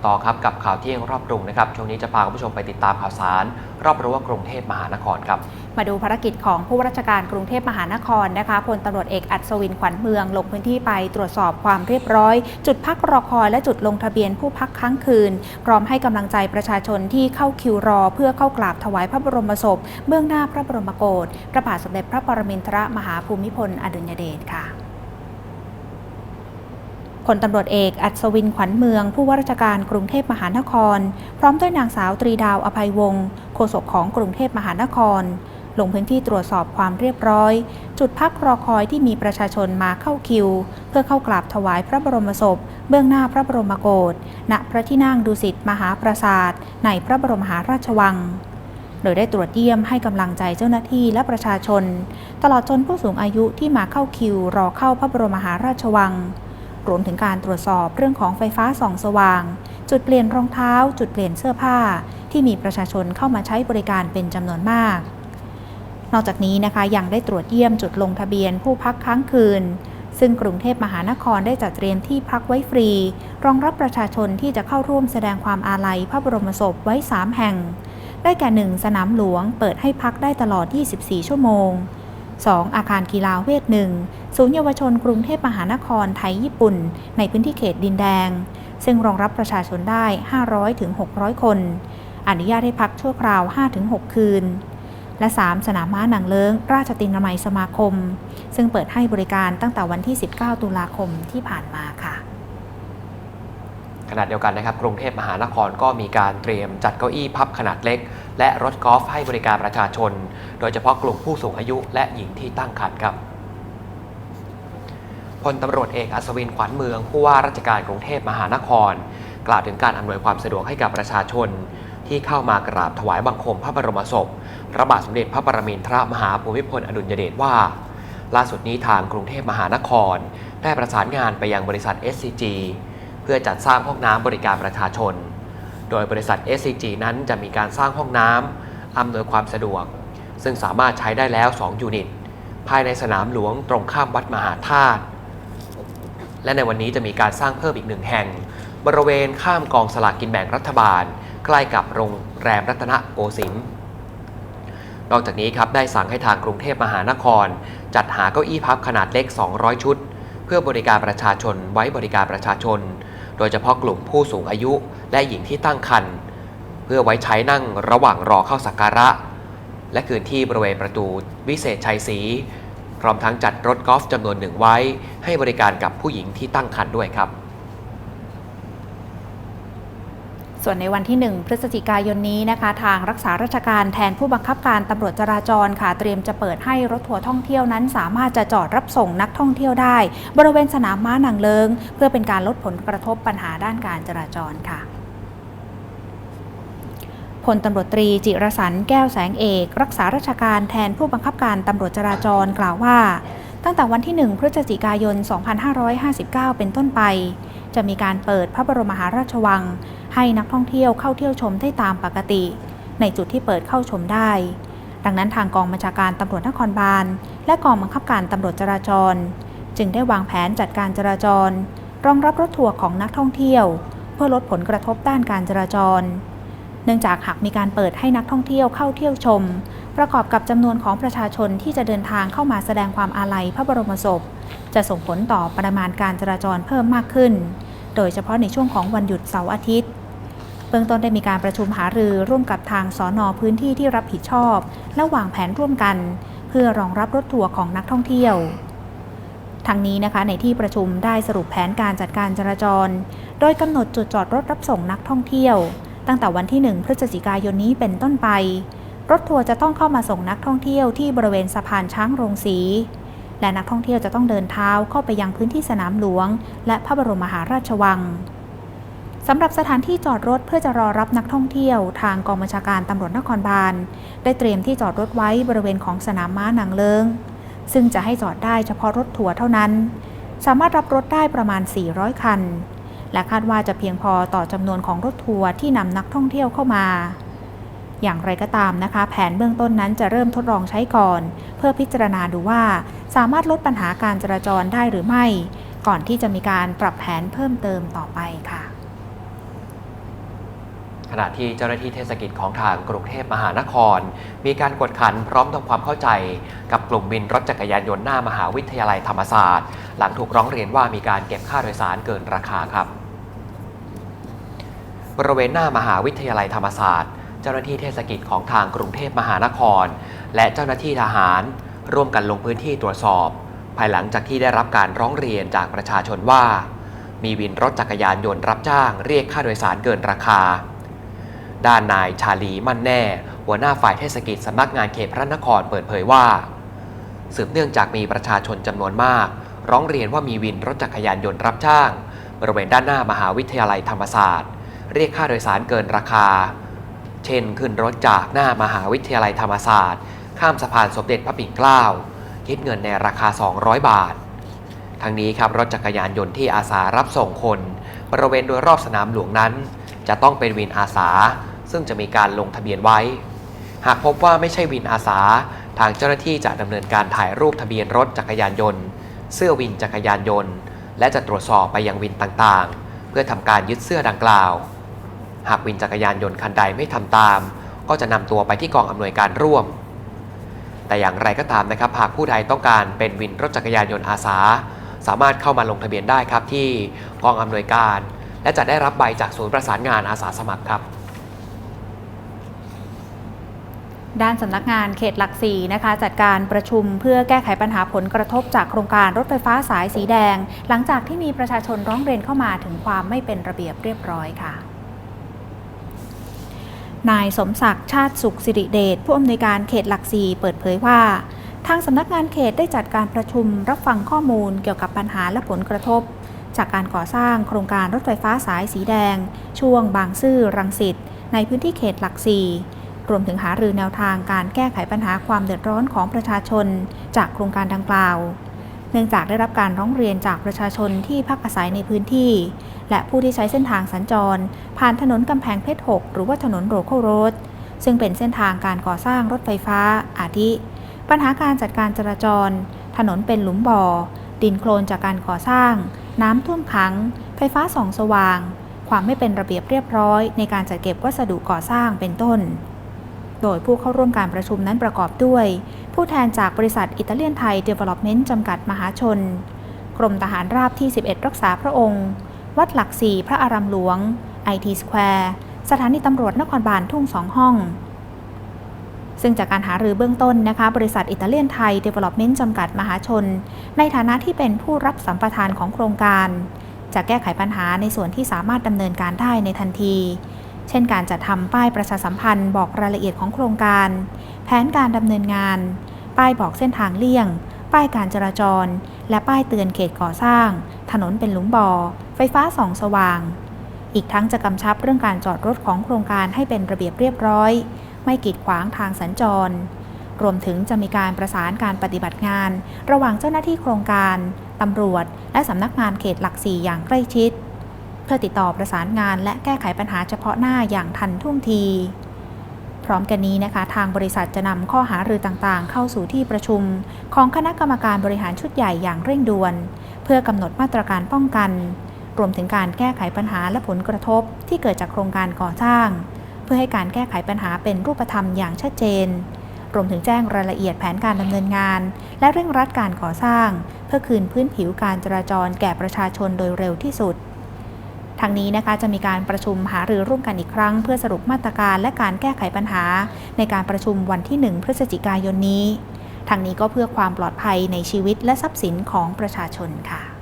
กันต่อครับกับข่าวเที่ยงรอบกรุงนะครับช่วงนี้จะพาคุณผู้ชมไปติดตามข่าวสาร รอบรั้วกรุงเทพมหานครครับมาดูภารกิจของผู้ว่าราชการกรุงเทพมหานครนะคะพลตำรวจเอกอัศวินขวัญเมืองลงพื้นที่ไปตรวจสอบความเรียบร้อย จุดพักรอคอยและจุดลงทะเบียนผู้พักค้างคืน พร้อมให้กำลังใจประชาชนที่เข้าคิวรอ เพื่อเข้ากราบถวายพระบรมศพ เบื้องหน้าพระบรมโกศพระบาทสมเด็จพระปรมินทรมหาภูมิพลอดุลยเดชค่ะ ลตำรวจเอกอัศวินขวัญเมือง ผู้ว่าราชการกรุงเทพมหานคร พร้อมด้วยนางสาวตรีดาวอภัยวงศ์โฆษกของกรุงเทพมหานคร ลงพื้นที่ตรวจสอบความเรียบร้อย จุดพักรอคอยที่มีประชาชนมาเข้าคิว เพื่อเข้ากราบถวายพระบรมศพ เบื้องหน้าพระบรมโกศณพระที่นั่งดุสิตมหาปราสาทในพระบรมหาราชวังโดยได้ตรวจเยี่ยมให้กำลังใจเจ้าหน้าที่และประชาชน ตลอดจนผู้สูงอายุที่มาเข้าคิวรอเข้าพระบรมหาราชวัง รวมถึงการตรวจสอบเรื่องของไฟฟ้าส่องสว่าง จุดเปลี่ยนรองเท้า จุดเปลี่ยนเสื้อผ้า ที่มีประชาชนเข้ามาใช้บริการเป็นจำนวนมาก นอกจากนี้นะคะยังได้ตรวจเยี่ยมจุดลงทะเบียนผู้พักค้างคืน ซึ่งกรุงเทพมหานครได้จัดเตรียมที่พักไว้ฟรี รองรับประชาชนที่จะเข้าร่วมแสดงความอาลัยพระบรมศพไว้ 3 แห่ง ได้แก่ 1 สนามหลวง เปิดให้พักได้ตลอด 24 ชั่วโมง 2. อาคารกีฬาเวทหนึ่งศูนย์เยาวชนกรุงเทพมหานครไทยญี่ปุ่น ในพื้นที่เขตดินแดง ซึ่งรองรับประชาชนได้ 500ถึง600 คน อนุญาตให้พักชั่วคราว 5-6 คืน และ 3 สนามม้าหนังเลิ้งราชตินามัยสมาคม ซึ่งเปิดให้บริการตั้งแต่วันที่ 19 ตุลาคมที่ผ่านมาค่ะ ขณะเดียวกันนะครับกรุงเทพมหานครก็มีการเตรียมจัดเก้าอี้พับขนาดเล็ก และรถกอล์ฟให้บริการประชาชน โดยเฉพาะกลุ่มผู้สูงอายุและหญิงที่ตั้งครรภ์ครับพลตำรวจเอกอัศวินขวัญเมืองผู้ว่าราชการกรุงเทพมหานคร กล่าวถึงการอำนวยความสะดวกให้กับประชาชน ที่เข้ามากราบถวายบังคมพระบรมศพ พระบาทสมเด็จพระปรมินทรมหาภูมิพลอดุลยเดชว่า ล่าสุดนี้ทางกรุงเทพมหานคร ได้ประสานงานไปยังบริษัท SCG พื่อจัดสร้างห้องน้ำบริการประชาชน โดยบริษัท SCG นั้นจะมีการสร้างห้องน้ำอำนวยความสะดวก ซึ่งสามารถใช้ได้แล้ว 2 ยูนิต ภายในสนามหลวงตรงข้ามวัดมหาธาตุและในวันนี้จะมีการสร้างเพิ่มอีกหนึ่งแห่ง บริเวณข้ามกองสลากกินแบ่งรัฐบาล ใกล้กับโรงแรมรัตนโกสินทร์นอกจากนี้ครับได้สั่งให้ทางกรุงเทพมหานคร จัดหาเก้าอี้พับขนาดเล็ก 200 ชุด เพื่อบริการประชาชนไว้บริการประชาชน โดยเฉพาะกลุ่มผู้สูงอายุและหญิงที่ตั้งครรภ์เพื่อไว้ใช้นั่งระหว่างรอเข้าสักการะ และคืนที่บริเวณประตูวิเศษชัยศรีพร้อมทั้งจัดรถกอล์ฟจำนวนหนึ่งไว้ ให้บริการกับผู้หญิงที่ตั้งครรภ์ด้วยครับ ส่วนในวันที่ 1 พฤศจิกายนนี้นะคะ ทางรักษาราชการแทนผู้บังคับการตำรวจจราจรค่ะ เตรียมจะเปิดให้รถทัวร์ท่องเที่ยวนั้น สามารถจะจอดรับส่งนักท่องเที่ยวได้ บริเวณสนามม้าหนังเลิง เพื่อเป็นการลดผลกระทบปัญหาด้านการจราจรค่ะพลตำรวจตรีจิรสันแก้วแสงเอก รักษาราชการแทนผู้บังคับการตำรวจจราจรกล่าวว่า ตั้งแต่วันที่ 1 พฤศจิกายน 2559 เป็นต้นไป จะมีการเปิดพระบรมมหาราชวัง ให้นักท่องเที่ยวเข้าเที่ยวชมได้ตามปกติ ในจุดที่เปิดเข้าชมได้ ดังนั้นทางกองบัญชาการตำรวจนครบาล และกองบังคับการตำรวจจราจร จึงได้วางแผนจัดการจราจร รองรับรถทัวร์ของนักท่องเที่ยว เพื่อลดผลกระทบด้านการจราจร เนื่องจากหากมีการเปิดให้นักท่องเที่ยวเข้าเที่ยวชม ประกอบกับจำนวนของประชาชนที่จะเดินทางเข้ามาแสดงความอาลัยพระบรมศพ จะส่งผลต่อปริมาณการจราจรเพิ่มมากขึ้น โดยเฉพาะในช่วงของวันหยุดเสาร์อาทิตย์เบื้องต้นได้มีการประชุมหารือร่วมกับทางสอนอพื้นที่ที่รับผิดชอบ และวางแผนร่วมกัน เพื่อรองรับรถทัวร์ของนักท่องเที่ยว ทั้งนี้นะคะในที่ประชุมได้สรุปแผนการจัดการจราจร โดยกำหนดจุดจอดรถรับส่งนักท่องเที่ยว ตั้งแต่วันที่ 1 พฤศจิกายนนี้เป็นต้นไป รถทัวร์จะต้องเข้ามาส่งนักท่องเที่ยวที่บริเวณสะพานช้างโรงสี และนักท่องเที่ยวจะต้องเดินเท้าเข้าไปยังพื้นที่สนามหลวง และพระบรมมหาราชวังสำหรับสถานที่จอดรถเพื่อจะรอรับนักท่องเที่ยว ทางกองบัญชาการตำรวจนครบาล ได้เตรียมที่จอดรถไว้บริเวณของสนามม้าหนังเลิง ซึ่งจะให้จอดได้เฉพาะรถทัวร์เท่านั้น สามารถรับรถได้ประมาณ 400 คัน และคาดว่าจะเพียงพอต่อจำนวนของรถทัวร์ที่นำนักท่องเที่ยวเข้ามา อย่างไรก็ตามนะคะ แผนเบื้องต้นนั้นจะเริ่มทดลองใช้ก่อน เพื่อพิจารณาดูว่าสามารถลดปัญหาการจราจรได้หรือไม่ ก่อนที่จะมีการปรับแผนเพิ่มเติมต่อไปค่ะ ขณะที่เจ้าหน้าที่เทศกิจของทางกรุงเทพมหานคร มีการกวดขันพร้อมทำความเข้าใจ กับกลุ่มวินรถจักรยานยนต์หน้ามหาวิทยาลัยธรรมศาสตร์ หลังถูกร้องเรียนว่ามีการเก็บค่าโดยสารเกินราคาครับบริเวณหน้ามหาวิทยาลัยธรรมศาสตร์ เจ้าหน้าที่เทศกิจของทางกรุงเทพมหานคร และเจ้าหน้าที่ทหาร ร่วมกันลงพื้นที่ตรวจสอบ ภายหลังจากที่ได้รับการร้องเรียนจากประชาชนว่า มีวินรถจักรยานยนต์รับจ้างเรียกค่าโดยสารเกินราคา ด้านนายชาลีมั่นแน่ หัวหน้าฝ่ายเทศกิจสำนักงานเขตพระนครเปิดเผยว่า สืบเนื่องจากมีประชาชนจำนวนมาก ร้องเรียนว่ามีวินรถจักรยานยนต์รับจ้างบริเวณด้านหน้ามหาวิทยาลัยธรรมศาสตร์ เรียกค่าโดยสารเกินราคา เช่นขึ้นรถจากหน้ามหาวิทยาลัยธรรมศาสตร์ ข้ามสะพานสมเด็จพระปิ่นเกล้าคิดเงินในราคา 200 บาท ทั้งนี้ครับรถจักรยานยนต์ที่อาสารับส่งคน บริเวณโดยรอบสนามหลวงนั้น จะต้องเป็นวินอาสา ซึ่งจะมีการลงทะเบียนไว้ หากพบว่าไม่ใช่วินอาสา ทางเจ้าหน้าที่จะดำเนินการถ่ายรูปทะเบียนรถจักรยานยนต์ เสื้อวินจักรยานยนต์ และจะตรวจสอบไปยังวินต่างๆ เพื่อทำการยึดเสื้อดังกล่าว หากวินจักรยานยนต์คันใดไม่ทำตาม ก็จะนำตัวไปที่กองอำนวยการร่วม แต่อย่างไรก็ตามนะครับ หากผู้ใดต้องการเป็นวินรถจักรยานยนต์อาสา สามารถเข้ามาลงทะเบียนได้ครับที่กองอำนวยการ และจะได้รับใบจากศูนย์ประสานงานอาสาสมัครครับด้านสำนักงานเขตหลักสี่นะคะจัดการประชุมเพื่อแก้ไขปัญหาผลกระทบจากโครงการรถไฟฟ้าสายสีแดง หลังจากที่มีประชาชนร้องเรียนเข้ามาถึงความไม่เป็นระเบียบเรียบร้อยค่ะ นายสมศักดิ์ชาติสุขสิริเดชผู้อำนวยการเขตหลักสี่เปิดเผยว่า ทางสำนักงานเขตได้จัดการประชุมรับฟังข้อมูลเกี่ยวกับปัญหาและผลกระทบ จากการก่อสร้างโครงการรถไฟฟ้าสายสีแดง ช่วงบางซื่อรังสิตในพื้นที่เขตหลักสี่รวมถึงหารือแนวทางการแก้ไขปัญหาความเดือดร้อนของประชาชน จากโครงการดังกล่าว เนื่องจากได้รับการร้องเรียนจากประชาชนที่พักอาศัยในพื้นที่ และผู้ที่ใช้เส้นทางสัญจร ผ่านถนนกำแพงเพชร 6 หรือว่าถนนโรโคโรดซึ่งเป็นเส้นทางการก่อสร้างรถไฟฟ้า อาทิ ปัญหาการจัดการจราจร ถนนเป็นหลุมบ่อ ดินโคลนจากการก่อสร้าง น้ำท่วมขัง ไฟฟ้าส่องสว่าง ความไม่เป็นระเบียบเรียบร้อย ในการจัดเก็บวัสดุก่อสร้างเป็นต้น โดยผู้เข้าร่วมการประชุมนั้นประกอบด้วย ผู้แทนจากบริษัทอิตาเลียนไทยเดเวล็อปเมนต์จำกัดมหาชน กรมทหารราบที่ 11 รักษาพระองค์ วัดหลักสี่พระอารามหลวง IT Square สถานีตำรวจนครบาลทุ่งสองห้อง ซึ่งจากการหารือเบื้องต้นนะคะ บริษัทอิตาเลียนไทยเดเวล็อปเมนต์จำกัดมหาชน ในฐานะที่เป็นผู้รับสัมปทานของโครงการ จะแก้ไขปัญหาในส่วนที่สามารถดำเนินการได้ในทันทีเช่นการจัดทำป้ายประชาสัมพันธ์บอกรายละเอียดของโครงการ แผนการดำเนินงาน ป้ายบอกเส้นทางเลี่ยง ป้ายการจราจร และป้ายเตือนเขตก่อสร้าง ถนนเป็นหลุมบ่อ ไฟฟ้าส่องสว่าง อีกทั้งจะกำชับเรื่องการจอดรถของโครงการให้เป็นระเบียบเรียบร้อย ไม่กีดขวางทางสัญจร รวมถึงจะมีการประสานการปฏิบัติงาน ระหว่างเจ้าหน้าที่โครงการตำรวจ และสำนักงานเขตหลักสี่อย่างใกล้ชิด เพื่อติดต่อประสานงานและแก้ไขปัญหาเฉพาะหน้าอย่างทันท่วงที ร้อมกันนี้นะคะ ทางบริษัทจะนำข้อหารือต่างๆ เข้าสู่ที่ประชุม ของคณะกรรมการบริหารชุดใหญ่อย่างเร่งด่วน เพื่อกำหนดมาตรการป้องกัน รวมถึงการแก้ไขปัญหาและผลกระทบที่เกิดจากโครงการก่อสร้าง เพื่อให้การแก้ไขปัญหาเป็นรูปธรรมอย่างชัดเจน รวมถึงแจ้งรายละเอียดแผนการดำเนินงาน และเร่งรัดการก่อสร้าง เพื่อคืนพื้นผิวการจราจรแก่ประชาชนโดยเร็วที่สุด ทางนี้นะคะจะมีการประชุมหารือร่วมกันอีกครั้ง เพื่อสรุปมาตรการและการแก้ไขปัญหา ในการประชุมวันที่ 1 พฤศจิกายนนี้ทางนี้ก็เพื่อความปลอดภัยในชีวิตและทรัพย์สินของประชาชนค่ะ